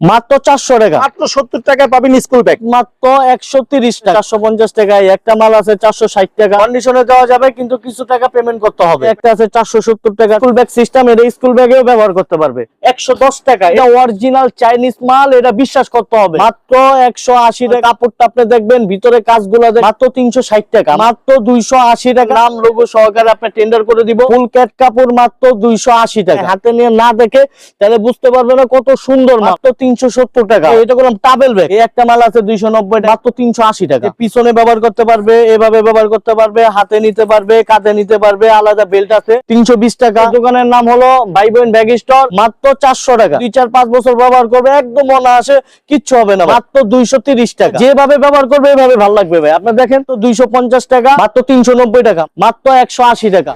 মাত্র চারশো টাকা। মাত্র সত্তর টাকায় পাবেন স্কুল ব্যাগ মাত্র একশো তিরিশ টাকা। চারশো পঞ্চাশ টাকায় একটা মাল আছে চারশো ষাট টাকা। কন্ডিশনে দেওয়া যাবে কিন্তু কিছু টাকা পেমেন্ট করতে হবে। একটা আছে চারশো সত্তর টাকা। স্কুল ব্যাগ সিস্টেম এটা স্কুল ব্যাগেও ব্যবহার করতে পারবে। একশো দশ টাকা। এটা অরিজিনাল চাইনিজ মাল এটা বিশ্বাস করতে হবে। মাত্র একশো আশি টাকা। কাপড়টা আপনি দেখবেন ভিতরে কাজগুলো মাত্র তিনশো ষাট টাকা। মাত্র দুইশো আশি টাকা। নাম লোগো সহকারে আপনি টেন্ডার করে দিব। ফুল ক্যাট কাপড় মাত্র দুইশো আশি টাকা। হাতে নিয়ে না দেখে তাহলে বুঝতে পারবে না কত সুন্দর মাত্র তিনশো সত্তর টাকা। এটা করলাম টাবেল ব্যাগ এই একটা মাল আছে দুইশো নব্বই মাত্র তিনশো আশি টাকা। পিছনে ব্যবহার করতে পারবে এভাবে ব্যবহার করতে পারবে হাতে নিতে পারবে কাঁধে নিতে পারবে আলাদা বেল্ট আছে। তিনশো বিশ টাকা। দোকানের নাম হলো ভাই বোন ব্যাগ স্টোর। মাত্র চারশো টাকা। দুই চার পাঁচ বছর ব্যবহার করবে একদম অনায়াসে কিচ্ছু হবে না মাত্র দুইশো তিরিশ টাকা। যেভাবে ব্যবহার করবে এভাবে ভালো লাগবে ভাই। আপনি দেখেন তো দুইশো পঞ্চাশ টাকা। মাত্র তিনশো নব্বই টাকা। মাত্র একশো আশি টাকা।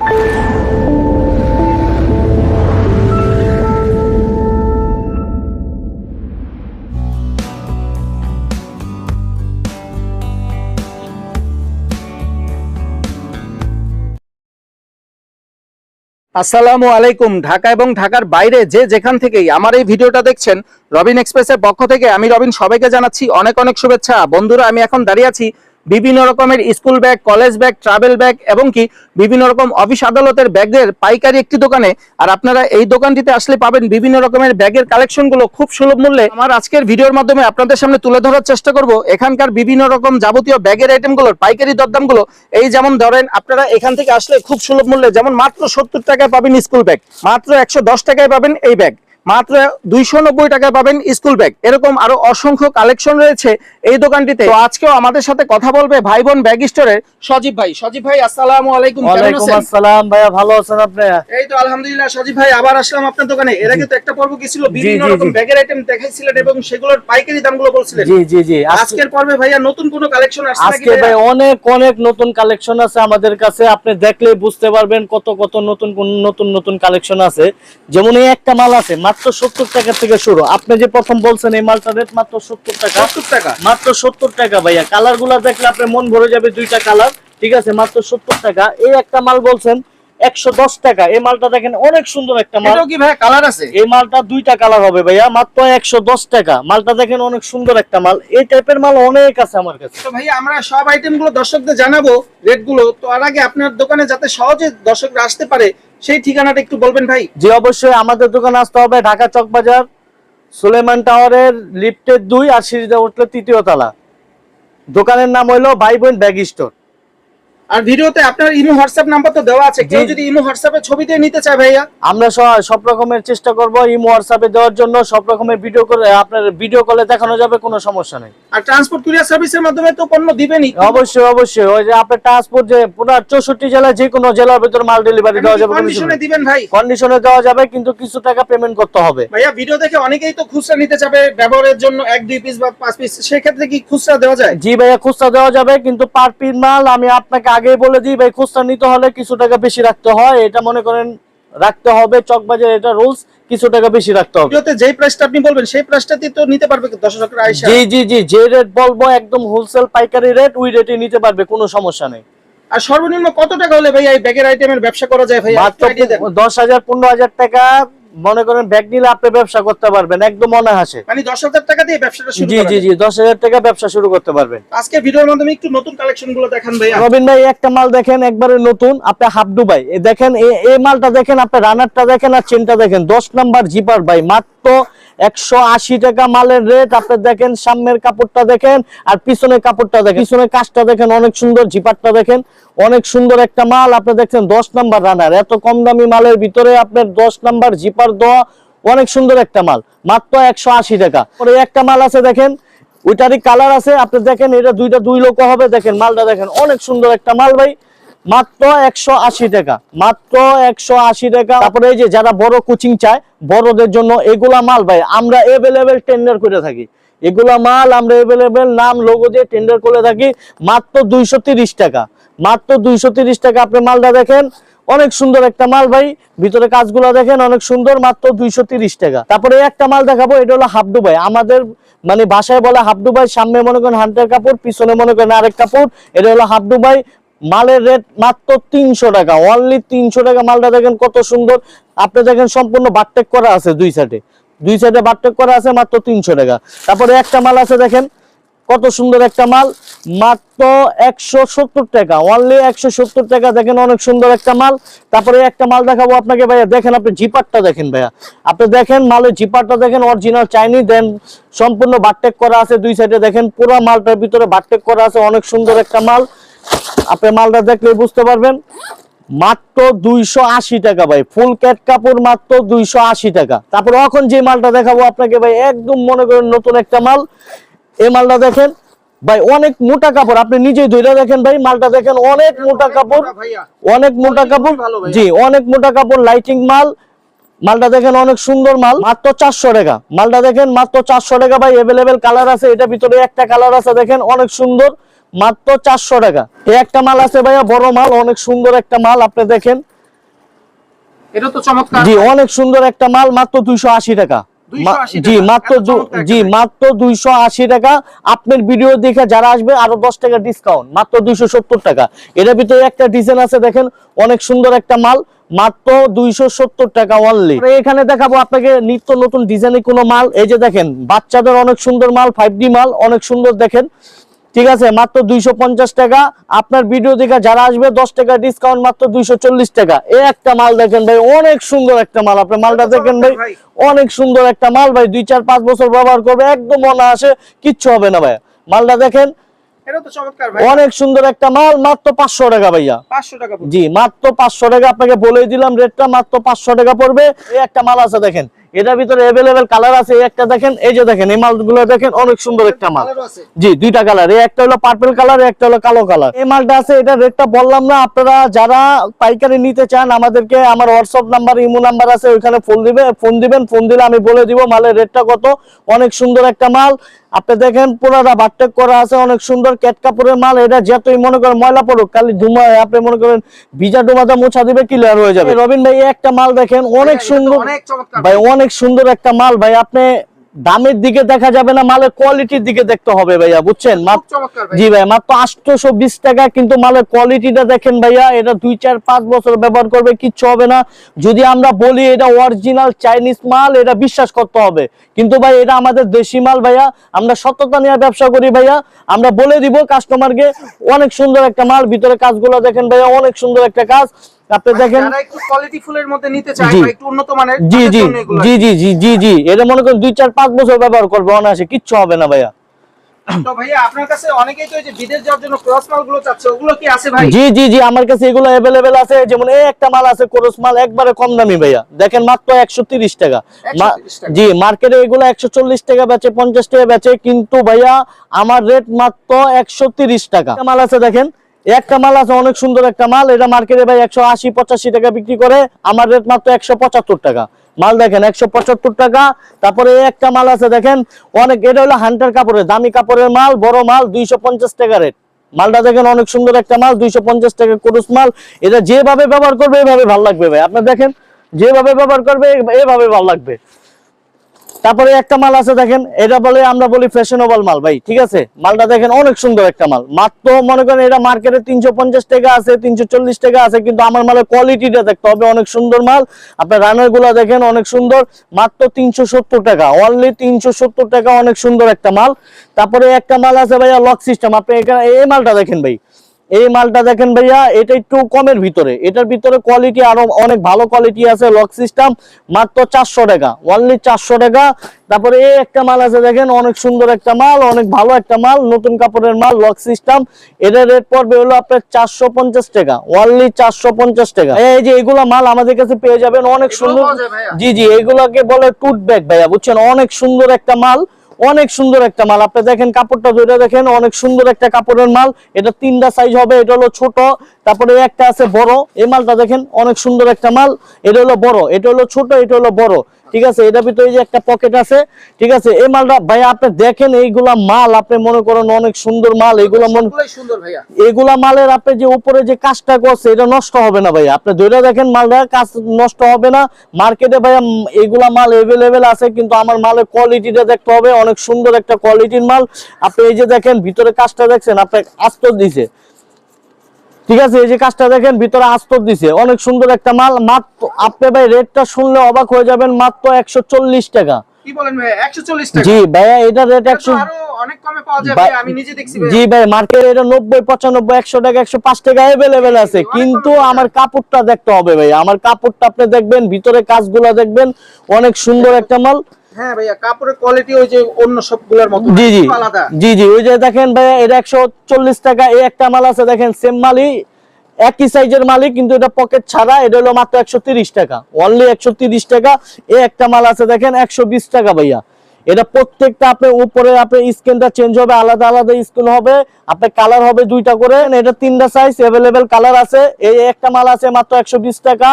আসসালামু আলাইকুম। ঢাকা এবং ঢাকার বাইরে যে যেখান থেকেই আমার এই ভিডিওটা দেখছেন, রবিন এক্সপ্রেসের পক্ষ থেকে আমি রবিন সবাইকে জানাচ্ছি অনেক অনেক শুভেচ্ছা। বন্ধুরা, আমি এখন দাঁড়িয়ে আছি বিভিন্ন রকমের school bag, college bag travel bag এবং কি বিভিন্ন রকম অফিস আদালতের ব্যাগের পাইকারি একটি দোকানে। আর আপনারা এই দোকানটিতে আসলে পাবেন বিভিন্ন রকমের ব্যাগের কালেকশনগুলো খুব সুলভ মূল্যে। আমার আজকের ভিডিওর মাধ্যমে আপনাদের সামনে তুলে ধরার চেষ্টা করব। এখানকার বিভিন্ন রকম যাবতীয় ব্যাগের আইটেমগুলোর পাইকারি দরদামগুলো এই যেমন ধরেন, আপনারা এখান থেকে আসলে খুব সুলভ মূল্যে যেমন মাত্র সত্তর টাকায় পাবেন স্কুল ব্যাগ, মাত্র একশো দশ টাকায় পাবেন এই ব্যাগ। মাত্র দুইশো নব্বই টাকায় পাবেন স্কুল ব্যাগ। এরকম আরও অসংখ্য কালেকশন রয়েছে এই দোকানটিতে। তো আজকেও আমাদের সাথে কথা বলবে ভাই বোন ব্যাগ স্টোরের সজীব ভাই। সজীব ভাই আসসালামু আলাইকুম। আসসালাম ভাইয়া ভালো আছেন আপনি? এই তো আলহামদুলিল্লাহ সজীব ভাই আবার আসলাম আপনার দোকানে। এর আগে তো একটা পর্ব কি ছিল? বিভিন্ন রকম ব্যাগের আইটেম দেখাইছিলেন এবং সেগুলোর পাইকারি দামগুলো বলছিলেন। জি জি জি। আজকের পর্বে ভাইয়া নতুন কোন কালেকশন আসছে আজকে ভাই অনেক অনেক নতুন কালেকশন আছে আমাদের কাছে। আপনি দেখলে বুঝতে পারবেন কত কত নতুন নতুন নতুন কালেকশন আছে। যেমন এই একটা মাল আছে মাত্র সত্তর টাকা থেকে শুরু। আপনি যে প্রথম বলছেন এই মালটা রেট মাত্র সত্তর টাকা। সত্তর টাকা। মাত্র সত্তর টাকা ভাইয়া। কালারগুলা দেখলে আপনার মন ভরে যাবে দুইটা কালার। ঠিক আছে মাত্র সত্তর টাকা। এই একটা মাল বলছেন একশো দশ টাকা। এই মালটা দেখেন অনেক সুন্দর একটা মাল। কি ভাইয়া কালার আছে? এই মালটা দুইটা কালার হবে ভাইয়া মাত্র একশো দশ টাকা। মালটা দেখেন অনেক সুন্দর একটা মাল। এই টাইপের মাল অনেক আছে আমার কাছে। তো আমরা সব আইটেমগুলো দর্শকদের জানাব রেটগুলো। তো আর আগে আপনার দোকানে যাতে সহজে দর্শকরা আসতে পারে সেই ঠিকানাটা একটু বলবেন ভাই? জি, অবশ্যই আমাদের দোকানে আসতে হবে ঢাকা চকবাজার, সুলেমান টাওয়ারের লিফটের দুই আর সিঁড়িতে উঠলে তৃতীয় তলা। দোকানের নাম হইল ভাই বোন ব্যাগ স্টোর। আর ভিডিওতে আপনার ইমো হোয়াটসঅ্যাপ নাম্বার তো দেওয়া আছে কেউ যদি ইমো হোয়াটসঅ্যাপে ছবি দিয়ে নিতে চায় ভাইয়া? আমরা সব- রকমের চেষ্টা করব ইমো হোয়াটসঅ্যাপে দেওয়ার জন্য সব রকমের ভিডিও করে আপনার ভিডিও কলে দেখানো যাবে কোনো সমস্যা নেই। আর ট্রান্সপোর্ট কুরিয়ার সার্ভিসের মাধ্যমে তো পণ্য দিবেনই। অবশ্যই অবশ্যই। ওই যে আপনার ট্রান্সপোর্ট যে পুরো চৌষট্টি জেলা যে কোনো জেলার ভিতরে মাল ডেলিভারি দেওয়া যাবে কন্ডিশনে দিবেন ভাই? কন্ডিশনে দেওয়া যাবে কিন্তু কিছু টাকা পেমেন্ট করতে হবে। ভাইয়া ভিডিও দেখে অনেকেই তো খুচরা নিতে চাবে ব্যবহারের জন্য এক দুই পিস বা পাঁচ পিস সেক্ষেত্রে কি খুচরা দেওয়া যায়? জি ভাইয়া খুচরা দেওয়া যাবে কিন্তু পার পিস মাল আমি আপনাকে আগেই বলে দিই ভাই খুচরা নিতে হলে কিছু টাকা বেশি রাখতে হয়। এটা মনে করেন রাখতে হবে। চকবাজার এটা রুলস কিছু টাকা বেশি রাখতে হবে। যেই প্রাইসটা আপনি বলবেন সেই প্রাইসটাতে তো নিতে পারবে দর্শকরা জি জি জি যে রেট বলব একদম হোলসেল পাইকারি রেট ওই রেটে নিতে পারবে কোনো সমস্যা নেই। আর সর্বনিম্ন কত টাকা হলে ভাইয়া এই ব্যাগের আইটেমের ব্যবসা করা যায় মাত্র। দশ হাজার পনেরো হাজার টাকা মনে করেন ব্যাগ নিলে আপনি ব্যবসা করতে পারবেন একদম মানে দশ হাজার টাকা দিয়ে ব্যবসাটা শুরু জি জি জি দশ হাজার টাকা ব্যবসা শুরু করতে পারবেন। আজকে ভিডিওর মাধ্যমে একটু নতুন কালেকশনগুলো দেখান ভাই রবিন ভাই একটা মাল দেখেন একবারে নতুন আপনি হাফ ডুবাই এ দেখেন এই মালটা দেখেন আপনি রানারটা দেখেন আর চেনটা দেখেন। দশ নাম্বার জিপার ভাই মাত্র একশো আশি টাকা মালের রেট আপনি দেখেন সামনের কাপড়টা দেখেন, আর পিছনের কাপড়টা দেখেন। পিছনের কাজটা দেখেন, অনেক সুন্দর জিপারটা দেখেন, অনেক সুন্দর একটা মাল। আপনি দেখছেন দশ নাম্বার রানার এত কম দামি মালের ভিতরে আপনার দশ নাম্বার জিপার দেওয়া অনেক সুন্দর একটা মাল, মাত্র একশো আশি টাকা। পরে একটা মাল আছে দেখেন, ওইটারই কালার আছে। আপনি দেখেন, এটা দুইটা দুই লোক হবে, দেখেন মালটা দেখেন, অনেক সুন্দর একটা মাল ভাই। মাত্র একশো আশি টাকা, মাত্র একশো আশি টাকা। তারপরে এই যে যারা বড় কোচিং চায়, বড়দের জন্য এগুলা মাল ভাই, আমরা এভেলেবেল টেন্ডার করে থাকি। এগুলা মাল আমরা এভেলেবেল নাম লোগো দিয়ে টেন্ডার করে থাকি, মাত্র দুইশো টাকা। মাত্র দুইশো টাকা আপনি মালটা দেখেন, অনেক সুন্দর একটা মাল ভাই। ভিতরে কাজগুলো দেখেন, অনেক সুন্দর, মাত্র দুইশো তিরিশ টাকা। তারপরে একটা মাল দেখাবো, এটা হলো হাফ ডুবাই আমাদের মানে ভাষায় বলে হাফ ডুবাই সামনে মনে করেন হান্টার কাপড়, পিছনে মনে করেন আরেক কাপড়, এটা হলো হাফ ডুবাই মালের রেট মাত্র তিনশো টাকা। অনলি তিনশো টাকা মালটা দেখেন কত সুন্দর। আপনি দেখেন সম্পূর্ণ বাটটেক করা আছে দুই সাইডে দুই সাইডে বাটটেক করা আছে মাত্র তিনশো টাকা। তারপরে একটা মাল আছে দেখেন, কত সুন্দর একটা মাল। মাত্র একশো সত্তর টাকা। অনলি একশো সত্তর টাকা দেখেন অনেক সুন্দর একটা মাল। তারপরে একটা মাল দেখাবো আপনাকে ভাইয়া। দেখেন আপনি জিপারটা দেখেন ভাইয়া। আপনি দেখেন মালের জিপারটা দেখেন অরিজিনাল চাইনি দেন সম্পূর্ণ বাটটেক করা আছে দুই সাইডে দেখেন পুরো মালটার ভিতরে বাটটেক করা আছে। অনেক সুন্দর একটা মাল। আপনি মালটা দেখলে বুঝতে পারবেন। মাত্র দুইশো আশি টাকা ভাই, ফুল ক্যাট কাপড় মাত্র দুইশো আশি টাকা। তারপর এখন যে মালটা দেখাবো আপনাকে ভাই, একদম মনে করেন নতুন একটা মাল। এই মালটা দেখেন ভাই, অনেক মোটা কাপড়, আপনি নিজেই ধরে দেখেন ভাই, মালটা দেখেন অনেক মোটা কাপড়, অনেক মোটা কাপড়, জি, অনেক মোটা কাপড় লাইটিং মাল। মালটা দেখেন অনেক সুন্দর মাল, মাত্র চারশো টাকা। মালটা দেখেন মাত্র চারশো টাকা ভাই এভেলেবেল কালার আছে এটা ভিতরে একটা কালার আছে, দেখেন অনেক সুন্দর। মাত্র চারশো টাকা। এই একটা মাল আছে ভাইয়া বড় মাল অনেক সুন্দর একটা মাল আপনি দেখেন। এটা তো চমৎকার। জি অনেক সুন্দর একটা মাল মাত্র দুইশো আশি টাকা। জি মাত্র জি মাত্র দুইশো আশি টাকা। আপনার ভিডিও দেখে যারা আসবে আরও দশ টাকা ডিসকাউন্ট মাত্র দুইশো সত্তর টাকা। এটার ভিতরে একটা ডিজাইন আছে দেখেন অনেক সুন্দর একটা মাল মাত্র দুইশো সত্তর টাকা অনলি এখানে দেখাবো আপনাকে নিত্য নতুন ডিজাইনের কোনো মাল। এই যে দেখেন বাচ্চাদের অনেক সুন্দর মাল ফাইভ ডি মাল অনেক সুন্দর দেখেন। ঠিক আছে? মাত্র দুইশো পঞ্চাশ টাকা। আপনার ভিডিও দেখে যারা আসবে দশ টাকা ডিসকাউন্ট মাত্র দুইশো চল্লিশ টাকা। এই একটা মাল দেখেন ভাই অনেক সুন্দর একটা মাল। আপনি মালটা দেখেন ভাই। অনেক সুন্দর একটা মাল ভাই। দুই চার পাঁচ বছর ব্যবহার করবে একদম মনে আসে কিচ্ছু হবে না ভাই। মালটা দেখেন অনেক সুন্দর একটা মাল মাত্র পাঁচশো টাকা ভাইয়া। 500 টাকা জি মাত্র পাঁচশো টাকা। আপনাকে বলে দিলাম রেটটা মাত্র পাঁচশো টাকা পড়বে। এই একটা মাল আছে দেখেন এটার ভিতরে অ্যাভেলেবেল কালার আছে একটা দেখেন এই যে দেখেন এই মালগুলো দেখেন অনেক সুন্দর একটা মাল। জি দুইটা কালার এই একটা হলো পার্পল কালার একটা হলো কালো কালার এই মালটা আছে এটা রেটটা বললাম না আপনারা যারা পাইকারি নিতে চান আমাদেরকে আমার হোয়াটসঅ্যাপ নাম্বার ইমো নাম্বার আছে ওইখানে ফোন দিবে ফোন দিবেন ফোন দিলে আমি বলে দিব মালের রেটটা কত। অনেক সুন্দর একটা মাল। আপনি দেখেন পুরাটা বাটটেক করা আছে অনেক সুন্দর ক্যাট কাপড়ের মাল এটা যতই মনে করেন ময়লা পড়ুক খালি ধুমা আপনি মনে করেন ভিজা ডুমাটা মোছা দিবে ক্লিয়ার হয়ে যাবে। রবিন ভাই একটা মাল দেখেন অনেক সুন্দর। ভাই অনেক সুন্দর একটা মাল ভাই। আপনি দামের দিকে দেখা যাবে না মালের কোয়ালিটির দিকে দেখতে হবে ভাইয়া বুঝছেন? জি ভাই মাত্র আটশোশো বিশ টাকা কিন্তু মালের কোয়ালিটিটা দেখেন ভাইয়া এটা দুই চার পাঁচ বছর ব্যবহার করবে কিচ্ছু হবে না। যদি আমরা বলি এটা অরিজিনাল চাইনিজ মাল এটা বিশ্বাস করতে হবে। কিন্তু ভাই এটা আমাদের দেশি মাল ভাইয়া আমরা সততা নিয়ে ব্যবসা করি ভাইয়া। আমরা বলে দিব কাস্টমারকে অনেক সুন্দর একটা মাল ভিতরে কাজগুলো দেখেন ভাইয়া অনেক সুন্দর একটা কাজ। আপনি দেখেন যারা একটু কোয়ালিটি ফুলের মধ্যে নিতে চায় বা একটু উন্নত মানের জি জি জি জি জি জি জি। এটা মনে করেন দুই চার পাঁচ বছর ব্যবহার করবে অনায়াসে কিচ্ছু হবে না ভাইয়া। তো ভাইয়া আপনার কাছে অনেকেই তো এই যে বিদেশ যাওয়ার জন্য ক্রস মালগুলো চাচ্ছে ওগুলো কি আছে ভাই? জি জি জি আমার কাছে এগুলো অ্যাভেলেবেল আছে যেমন এই একটা মাল আছে কোরস মাল একবারে কম দামি ভাইয়া। দেখেন মাত্র একশো তিরিশ টাকা। 130 টাকা। জি মার্কেটে এগুলো একশো চল্লিশ টাকা বেচে পঞ্চাশ টাকা বেচে কিন্তু ভাইয়া আমার রেট মাত্র একশো তিরিশ টাকা। মাল আছে দেখেন একটা মাল আছে, অনেক সুন্দর একটা মাল। এটা মার্কেটে ভাই একশো আশি, পঁচাশি টাকা বিক্রি করে। আমার রেট মাত্র একশো পঁচাত্তর টাকা। মাল দেখেন, একশো পঁচাত্তর টাকা। তারপরে একটা মাল আছে, দেখেন, অনেক, এটা হলো হান্টার কাপড়ের, দামি কাপড়ের মাল, বড় মাল, দুইশো পঞ্চাশ টাকা রেট মালটা দেখেন, অনেক সুন্দর একটা মাল, দুইশো পঞ্চাশ টাকা কুরুস মাল। এটা যেভাবে ব্যবহার করবে, এভাবে ভালো লাগবে ভাই। আপনার দেখেন, যেভাবে ব্যবহার করবে, এভাবে ভালো লাগবে। তারপরে একটা মাল আছে দেখেন, এটা বলে আমরা বলি ফ্যাশনেবল মাল ভাই, ঠিক আছে? মালটা দেখেন অনেক সুন্দর একটা মাল। মাত্র মনে করেন এটা মার্কেটে তিনশো পঞ্চাশ টাকা আছে, তিনশো চল্লিশ টাকা আছে, কিন্তু আমার মালের কোয়ালিটিটা দেখতে হবে, অনেক সুন্দর মাল। আপনার রানেরগুলা দেখেন অনেক সুন্দর, মাত্র তিনশো সত্তর টাকা অনলি তিনশো সত্তর টাকা অনেক সুন্দর একটা মাল। তারপরে একটা মাল আছে ভাইয়া লক সিস্টেম আপনি এখানে এই মালটা দেখেন ভাই। এই মালটা দেখেন ভাইয়া এটা একটু কমের ভিতরে। এটার ভিতরে কোয়ালিটি আরও অনেক ভালো কোয়ালিটি আছে লক সিস্টেম মাত্র চারশো টাকা অনলি চারশো টাকা। তারপরে এই একটা মাল আছে দেখেন অনেক সুন্দর একটা মাল অনেক ভালো একটা মাল নতুন কাপড়ের মাল লক সিস্টেম এটার রেট পড়বে হলো আপনার চারশো পঞ্চাশ টাকা অনলি চারশো পঞ্চাশ টাকা। এই যে এগুলা মাল আমাদের কাছে পেয়ে যাবেন অনেক সুন্দর? জি জি এগুলাকে বলে টুট ব্যাগ ভাইয়া বুঝছেন? অনেক সুন্দর একটা মাল। অনেক সুন্দর একটা মাল। আপনি দেখেন কাপড়টা ধরে দেখেন, অনেক সুন্দর একটা কাপড়ের মাল। এটা তিনটা সাইজ হবে, এটা হলো ছোট, তারপরে একটা আছে বড়। এই মালটা দেখেন, অনেক সুন্দর একটা মাল। এটা হলো বড়, এটা হলো ছোট, এটা হলো বড়। ঠিক আছে এটা ভিতরে এই যে একটা পকেট আছে ঠিক আছে এই মালটা ভাই আপনি দেখেন এইগুলা মাল আপনি মনে করেন অনেক সুন্দর মাল এইগুলা মন ভাইয়া। এগুলা মালের আপনি যে উপরে যে কাজটা করছে এটা নষ্ট হবে না ভাই আপনি ধরে দেখেন মালটা কাজ নষ্ট হবে না। মার্কেটে ভাই এগুলা মাল এভেলেবেল আছে কিন্তু আমার মালের কোয়ালিটিটা দেখতে হবে। অনেক সুন্দর একটা কোয়ালিটির মাল। আপনি এই যে দেখেন ভিতরে কাজটা দেখছেন আপনি আস্তর দিছে ঠিক আছে, এই যে কাজটা দেখেন, ভিতরে আস্তর দিছে। অনেক সুন্দর একটা মাল, মাত্র আপনি ভাই রেটটা শুনলে অবাক হয়ে যাবেন, মাত্র একশো চল্লিশ টাকা। কি বলেন ভাই 140 টাকা। জি ভাইয়া এটা রেট এটা তো একশো আরও অনেক কমে পাওয়া যায় ভাই- ভাই আমি নিজে দেখছি জি ভাই মার্কেট এটা নব্বই পঁচানব্বই একশো টাকা আছে। কিন্তু আমার কাপড়টা দেখতে হবে ভাই। আমার কাপড়টা আপনি দেখবেন ভিতরে কাজগুলো দেখবেন অনেক সুন্দর একটা মাল। হ্যাঁ ভাইয়া কাপড়ের কোয়ালিটি ওই যে অন্য সবগুলোর মতো জি জি। আলাদা। জি জি ওই যে দেখেন ভাইয়া এটা একশো চল্লিশ টাকা এই একটা মাল আছে দেখেন সেম মালই একই সাইজের মালিক কিন্তু এটা পকেট ছাড়া, এটা হলো মাত্র একশো টাকা। অনলি একশো টাকা। এ একটা মাল আছে দেখেন, একশো বিশ টাকা ভাইয়া। এটা প্রত্যেকটা আপনার উপরে আপনার স্ক্রিনটা চেঞ্জ হবে, আলাদা আলাদা স্ক্রিন হবে, আপনার কালার হবে দুইটা করে। এটা তিনটা সাইজ অ্যাভেলেবেল কালার আছে। এই একটা মাল আছে মাত্র একশো বিশ টাকা।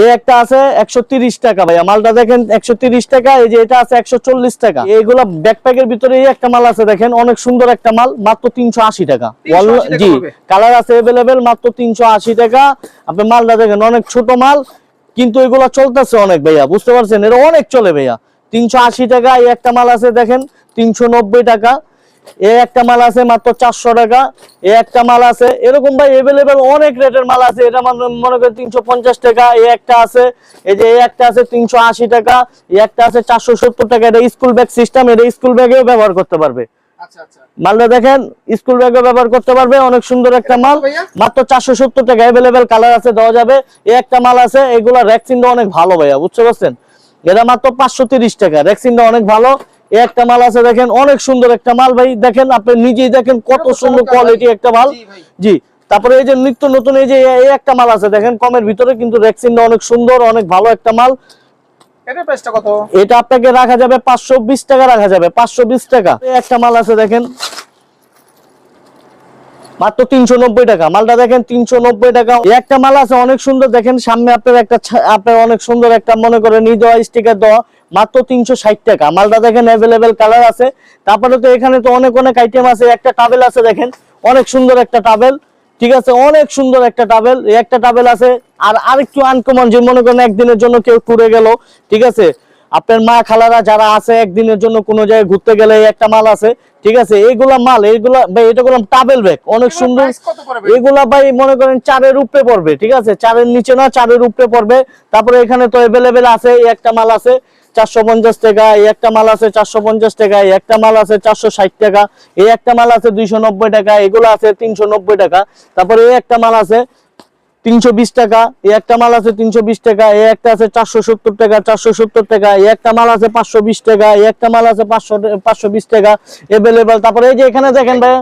এই একটা আছে একশো তিরিশ টাকা ভাইয়া। মালটা দেখেন একশো টাকা এই যে এটা আছে একশো চল্লিশ টাকা। এইগুলা ব্যাকপ্যাকের ভিতরে এই একটা মাল আছে দেখেন অনেক সুন্দর একটা মাল মাত্র তিনশো আশি টাকা। জি কালার আছে অ্যাভেলেবেল মাত্র তিনশো আশি টাকা। আপনি মালটা দেখেন অনেক ছোট মাল কিন্তু এগুলা চলতেছে অনেক ভাইয়া বুঝতে পারছেন? এটা অনেক চলে ভাইয়া। তিনশো আশি টাকা এই একটা মাল আছে দেখেন তিনশো নব্বই টাকা। এই একটা মাল আছে মাত্র চারশো টাকা এই একটা মাল আছে এরকম ভাই এভেলেবেল অনেক রেটের মাল আছে এটা মানে করেন তিনশো পঞ্চাশ টাকা এই একটা আছে এই যে এই একটা আছে তিনশো আশি টাকা এই একটা আছে চারশো সত্তর টাকা এটা স্কুল ব্যাগ সিস্টেম এটা স্কুল ব্যাগেও ব্যবহার করতে পারবে। আচ্ছা আচ্ছা। মালটা দেখেন স্কুল ব্যাগে ব্যবহার করতে পারবে অনেক সুন্দর একটা মাল। মাত্র চারশো সত্তর টাকা অ্যাভেলেবেল কালার আছে দেওয়া যাবে। এই একটা মাল আছে এগুলা র্যাক্সিনটা অনেক ভালো ভাইয়া বুঝতে পারছেন? এটা মাত্র পাঁচশো তিরিশ টাকা র্যাক্সিনটা অনেক ভালো। একটা মাল আছে দেখেন অনেক সুন্দর একটা মাল ভাই। দেখেন আপনি নিজেই দেখেন কত সুন্দর কোয়ালিটি একটা মাল। জি তারপরে এই যে নিত্য নতুন এই যে এই একটা মাল আছে দেখেন কমের ভিতরে কিন্তু রেক্সিনটা অনেক সুন্দর অনেক ভালো একটা মাল। এটা আপনাকে রাখা যাবে পাঁচশো বিশ টাকা রাখা যাবে পাঁচশো বিশ টাকা। একটা মাল আছে দেখেন। মাত্র তিনশো নব্বই টাকা। মালটা দেখেন তিনশো নব্বই টাকা। একটা মাল আছে, অনেক সুন্দর। দেখেন সামনে আপনার একটা আপনার অনেক সুন্দর একটা মনে করে নিয়ে দেওয়া স্টিকার দেওয়া, মাত্র তিনশো ষাট টাকা। মালটা দেখেন অ্যাভেলেবেল কালার আছে। তারপরে তো এখানে তো অনেক অনেক আইটেম আছে। একটা টাবেল আছে, দেখেন। অনেক সুন্দর একটা টাবেল ঠিক আছে? অনেক সুন্দর একটা টাবেল একটা টাবেল আছে। আর আরেকটু আনকমন যে মনে করেন একদিনের জন্য কেউ টুরে গেল, ঠিক আছে? আপনার মা খালারা যারা আছে একদিনের জন্য কোনো জায়গায় ঘুরতে গেলে একটা মাল আছে ঠিক আছে? এইগুলা মাল এইগুলা ভাই এটা বললাম টাবেল ব্যাগ অনেক সুন্দর? এগুলা ভাই মনে করেন চারের উপরে পড়বে ঠিক আছে? চারের নিচে না চারের উপরে পড়বে। তারপরে এখানে তো অ্যাভেলেবেল আছে এই একটা মাল আছে চারশো পঞ্চাশ টাকা এই একটা মাল আছে চারশো পঞ্চাশ টাকা এই একটা মাল আছে চারশো ষাট টাকা এই একটা মাল আছে দুইশো নব্বই টাকা এগুলো আছে তিনশো নব্বই টাকা। তারপরে এই একটা মাল আছে তিনশো বিশ টাকা এই একটা মাল আছে তিনশো বিশ টাকা এই একটা আছে চারশো সত্তর টাকা চারশো সত্তর টাকা এই একটা মাল আছে পাঁচশো বিশ টাকা এই একটা মাল আছে পাঁচশো পাঁচশো বিশ টাকা এভেলেবেল তারপরে এই যে এখানে দেখেন ভাই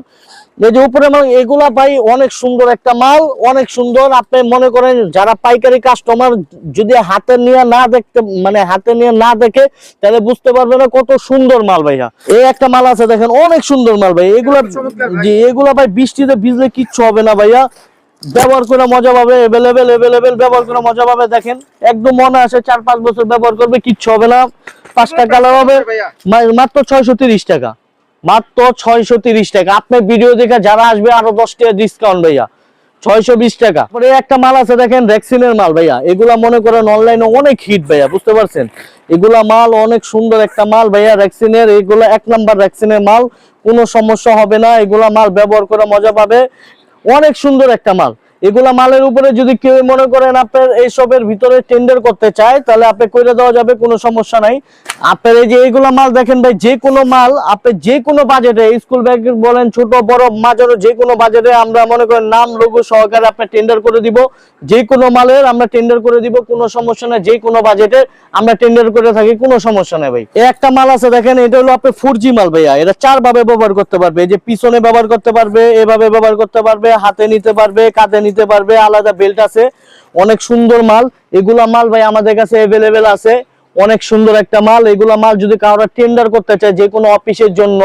এই যে উপরে মাল এগুলা ভাই অনেক সুন্দর একটা মাল অনেক সুন্দর। আপনি মনে করেন যারা পাইকারি কাস্টমার যদি হাতে নিয়ে না দেখতে মানে হাতে নিয়ে না দেখে তাহলে বুঝতে পারবে না কত সুন্দর মাল ভাইয়া। এই একটা মাল আছে দেখেন অনেক সুন্দর মাল ভাই। এগুলা। এগুলা ভাই বৃষ্টিতে ভিজলে কিচ্ছু হবে না ভাইয়া। ব্যবহার করে মজা পাবে এভেলেবেল এভেলেবেল ব্যবহার করে মজা পাবে। দেখেন একদম মনে আছে চার পাঁচ বছর ব্যবহার করবে কিচ্ছু হবে না। পাঁচটা কালার হবে। মাত্র ছয়শো তিরিশ টাকা। মাত্র ছয়শো তিরিশ টাকা। আপনার ভিডিও দেখে যারা আসবে আরও দশ টাকা ডিসকাউন্ট ভাইয়া। ছয়শো বিশ টাকা। এই একটা মাল আছে দেখেন রেক্সিনের মাল ভাইয়া। এগুলা মনে করেন অনলাইনে অনেক হিট ভাইয়া বুঝতে পারছেন? এগুলা মাল অনেক সুন্দর একটা মাল ভাইয়া রেক্সিনের এগুলা এক নাম্বার রেক্সিনের মাল। কোনো সমস্যা হবে না। এগুলা মাল ব্যবহার করে মজা পাবে। অনেক সুন্দর একটা মাল। এগুলা মালের উপরে যদি কেউ মনে করেন আপনার এইসবের ভিতরে টেন্ডার করতে চায়, তাহলে আপনি করে দেওয়া যাবে, কোনো সমস্যা নাই। আপনার এই যে এইগুলা মাল দেখেন ভাই, যে কোনো মাল আপনি যে কোনো বাজেটে স্কুল ব্যাগ বলেন, ছোট, বড়, মাঝারো, যে কোনো বাজেটে আমরা মনে করেন নাম, লোগো সহকারে আপনি টেন্ডার করে দিব। যে কোনো মালের আমরা টেন্ডার করে দিব, কোনো সমস্যা নাই, যে কোনো বাজেটে আমরা টেন্ডার করে থাকি, কোনো সমস্যা নেই ভাই। একটা মাল আছে দেখেন, এটা হলো আপনি ফোর মাল ভাইয়া, এটা চার ভাবে ব্যবহার করতে পারবে, এই যে পিছনে ব্যবহার করতে পারবে, এভাবে ব্যবহার করতে পারবে, হাতে নিতে পারবে, কাঁধে নিতে পারবে, আলাদা বেল্ট আছে। অনেক সুন্দর মাল। এগুলা মাল ভাই আমাদের কাছে অ্যাভেলেবেল আছে। অনেক সুন্দর একটা মাল। এগুলা মাল যদি কারোর টেন্ডার করতে চায়, যে কোনো অফিসের জন্য,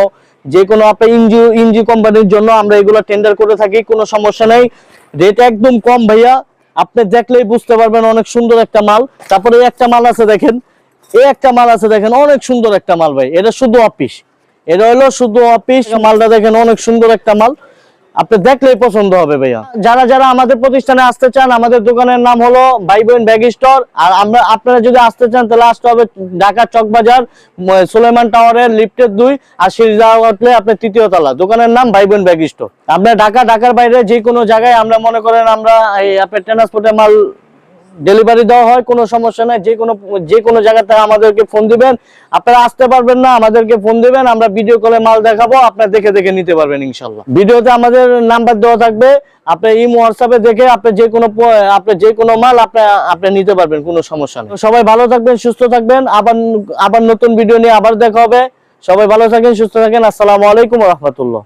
যে কোনো আপনার ইঞ্জি ইঞ্জি কোম্পানির জন্য আমরা এগুলো টেন্ডার করে থাকি, কোনো সমস্যা নেই। রেট একদম কম ভাইয়া। আপনি দেখলেই বুঝতে পারবেন অনেক সুন্দর একটা মাল। তারপরে একটা মাল আছে দেখেন। এই একটা মাল আছে দেখেন, অনেক সুন্দর একটা মাল ভাই। এটা শুধু অফিস এটা হলো শুধু অফিস মালটা দেখেন, অনেক সুন্দর একটা মাল। আপনি দেখলেই পছন্দ হবে ভাইয়া। যারা যারা আমাদের প্রতিষ্ঠানে আসতে চান, আমাদের দোকানের নাম হলো ভাই বোন ব্যাগ স্টোর। আর আমরা, আপনারা যদি আসতে চান, তাহলে আসতে হবে ঢাকা চকবাজার সুলেমান টাওয়ারের লিফটের দুই আর সিরজা আপনার তৃতীয় তলা। দোকানের নাম ভাই বোন ব্যাগ স্টোর। আপনার ঢাকা, ঢাকার বাইরে যে কোনো জায়গায় আমরা মনে করেন আমরা এই আপনার ট্রান্সপোর্টের মাল ডেলিভারি দেওয়া হয়, কোনো সমস্যা নাই যে কোনো যে কোনো জায়গাতে আমাদেরকে ফোন দিবেন। আপনারা আসতে পারবেন না, আমাদেরকে ফোন দিবেন, আমরা ভিডিও কলে মাল দেখাবো, আপনারা দেখে দেখে নিতে পারবেন ইনশাল্লাহ ভিডিওতে আমাদের নাম্বার দেওয়া থাকবে, আপনি এই হোয়াটসঅ্যাপে দেখে আপনি যে কোনো আপনি যে কোনো মাল আপনি আপনি নিতে পারবেন, কোনো সমস্যা নেই। সবাই ভালো থাকবেন, সুস্থ থাকবেন, আবার আবার নতুন ভিডিও নিয়ে আবার দেখা হবে। সবাই ভালো থাকেন, সুস্থ থাকেন, আসসালামু আলাইকুম রহমতুল্লাহ।